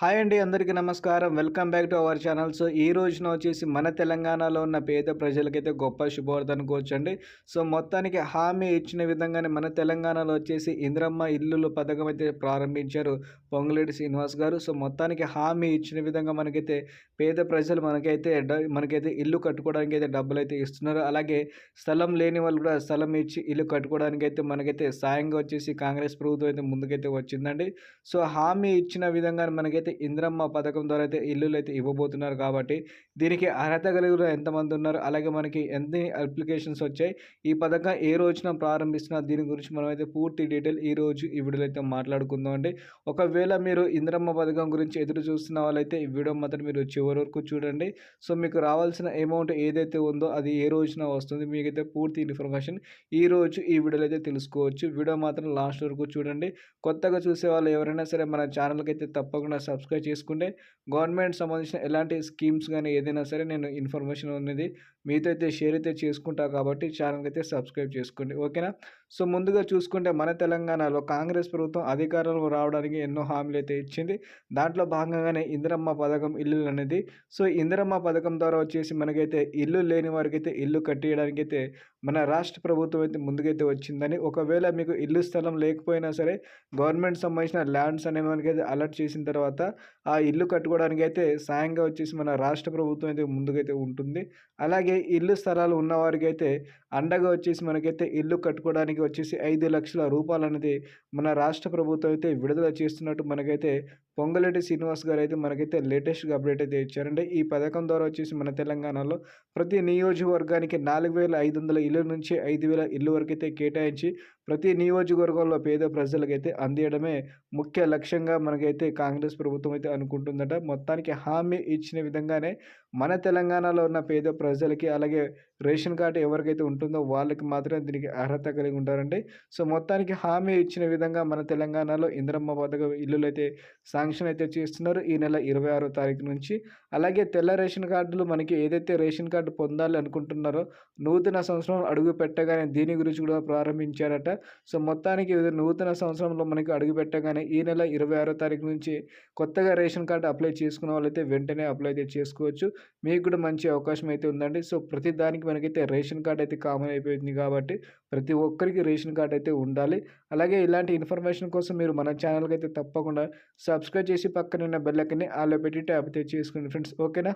Hi అండి అందరికీ నమస్కారం. Welcome back to our channels ఈ రోజున వచ్చేసి మన తెలంగాణలో ఉన్న పేద ప్రజలకైతే గొప్ప శుభవార్త అనుకోవచ్చండి సో మొత్తానికి హామీ ఇచ్చిన విధంగానే మన తెలంగాణలో వచ్చేసి ఇంద్రమ్మ ఇల్లులు పథకం అయితే ప్రారంభించారు పొంగులేటి శ్రీనివాస్ గారు. సో మొత్తానికి హామీ ఇచ్చిన విధంగా మనకైతే పేద ప్రజలు మనకైతే డ- మనకైతే ఇల్లు కట్టుకోవడానికి అయితే డబ్బులు అయితే ఇస్తున్నారు. అలాగే స్థలం లేని వాళ్ళు కూడా స్థలం ఇచ్చి ఇల్లు కట్టుకోవడానికి అయితే మనకైతే సాయంగా వచ్చేసి కాంగ్రెస్ ప్రభుత్వం అయితే ముందుకైతే వచ్చిందండి. సో హామీ ఇచ్చిన విధంగా మనకైతే ఇంద్రమ్మ పథకం ద్వారా అయితే ఇల్లులు అయితే ఇవ్వబోతున్నారు కాబట్టి దీనికి అర్హత కలిగిన ఎంతమంది ఉన్నారు? అలాగే మనకి ఎన్ని అప్లికేషన్స్ వచ్చాయి? ఈ పథకం ఏ రోజున ప్రారంభిస్తున్నారు? దీని గురించి మనం అయితే పూర్తి డీటెయిల్ ఈ రోజు ఈ వీడియోలో అయితే మాట్లాడుకుందాం అండి. ఒకవేళ మీరు ఇంద్రమ్మ పథకం గురించి ఎదురు చూస్తున్న వాళ్ళైతే ఈ వీడియో మాత్రం మీరు చివరి వరకు చూడండి. సో మీకు రావాల్సిన అమౌంట్ ఏదైతే ఉందో అది ఏ రోజున వస్తుంది? మీకైతే పూర్తి ఇన్ఫర్మేషన్ ఈ రోజు ఈ వీడియోలో అయితే తెలుసుకోవచ్చు. వీడియో మాత్రం లాస్ట్ వరకు చూడండి. కొత్తగా చూసే వాళ్ళు ఎవరైనా సరే మన ఛానల్కి అయితే తప్పకుండా సబ్స్క్రైబ్ సబ్స్క్రైబ్ చేసుకుంటే గవర్నమెంట్ సంబంధించిన ఎలాంటి స్కీమ్స్ కానీ ఏదైనా సరే నేను ఇన్ఫర్మేషన్ అనేది మీతో అయితే షేర్ అయితే చేసుకుంటా కాబట్టి ఛానల్కి అయితే సబ్స్క్రైబ్ చేసుకోండి. ఓకేనా సో ముందుగా చూసుకుంటే మన తెలంగాణలో కాంగ్రెస్ ప్రభుత్వం అధికారంలో రావడానికి ఎన్నో హామీలు అయితే ఇచ్చింది. దాంట్లో భాగంగానే ఇందిరమ్మ పథకం ఇల్లు అనేది. సో ఇందిరమ్మ పథకం ద్వారా వచ్చేసి మనకైతే ఇల్లు లేని వారికి అయితే ఇల్లు కట్టేయడానికి అయితే మన రాష్ట్ర ప్రభుత్వం అయితే ముందుకైతే వచ్చిందని. ఒకవేళ మీకు ఇల్లు స్థలం లేకపోయినా సరే గవర్నమెంట్ సంబంధించిన ల్యాండ్స్ అనే మనకైతే అలర్ట్ చేసిన తర్వాత ఆ ఇల్లు కట్టుకోవడానికి అయితే సాయంగా వచ్చేసి మన రాష్ట్ర ప్రభుత్వం అయితే ముందుకైతే ఉంటుంది. అలాగే ఇల్లు స్థలాలు ఉన్నవారికి అయితే అండగా వచ్చేసి మనకైతే ఇల్లు కట్టుకోవడానికి వచ్చేసి ఐదు లక్షల రూపాయలు అనేది మన రాష్ట్ర ప్రభుత్వం అయితే విడుదల చేస్తున్నట్టు మనకైతే పొంగలేటి శ్రీనివాస్ గారు అయితే మనకైతే లేటెస్ట్గా అప్డేట్ అయితే ఇచ్చారంటే ఈ పథకం ద్వారా వచ్చేసి మన తెలంగాణలో ప్రతి నియోజకవర్గానికి నాలుగు వేల ఐదు వందల ఇళ్ళ నుంచి ఐదు వేల ఇల్లు వరకు అయితే కేటాయించి ప్రతి నియోజకవర్గంలో పేద ప్రజలకైతే అందియడమే ముఖ్య లక్ష్యంగా మనకైతే కాంగ్రెస్ ప్రభుత్వం అయితే అనుకుంటుందట. మొత్తానికి హామీ ఇచ్చిన విధంగానే మన తెలంగాణలో ఉన్న పేద ప్రజలకి అలాగే రేషన్ కార్డు ఎవరికైతే ఉంటుందో వాళ్ళకి మాత్రమే దీనికి అర్హత కలిగి ఉంటారండి. సో మొత్తానికి హామీ ఇచ్చిన విధంగా మన తెలంగాణలో ఇంద్రమ్మ పథకం ఇల్లులు అయితే శాంక్షన్ అయితే చేస్తున్నారు ఈ నెల ఇరవై ఆరో తారీఖు నుంచి. అలాగే తెల్ల రేషన్ కార్డులు మనకి ఏదైతే రేషన్ కార్డు పొందాలి అనుకుంటున్నారో నూతన సంవత్సరం అడుగు పెట్టగానే దీని గురించి కూడా ప్రారంభించారట. సో మొత్తానికి నూతన సంవత్సరంలో మనకి అడుగు పెట్టగానే ఈ నెల ఇరవై ఆరో తారీఖు నుంచి కొత్తగా రేషన్ కార్డు అప్లై చేసుకున్న వాళ్ళైతే వెంటనే అప్లై అయితే చేసుకోవచ్చు. మీకు కూడా మంచి అవకాశం అయితే ఉందండి. సో ప్రతి దానికి మనకైతే రేషన్ కార్డ్ అయితే కామన్ అయిపోయింది కాబట్టి ప్రతి ఒక్కరికి రేషన్ కార్డ్ అయితే ఉండాలి. అలాగే ఇలాంటి ఇన్ఫర్మేషన్ కోసం మీరు మన ఛానల్కి అయితే తప్పకుండా సబ్స్క్రైబ్ చేసి పక్కన ఉన్న బెల్లకని ఆలో పెట్టి ట్యాప్ అయితే చేసుకోండి ఫ్రెండ్స్. ఓకేనా?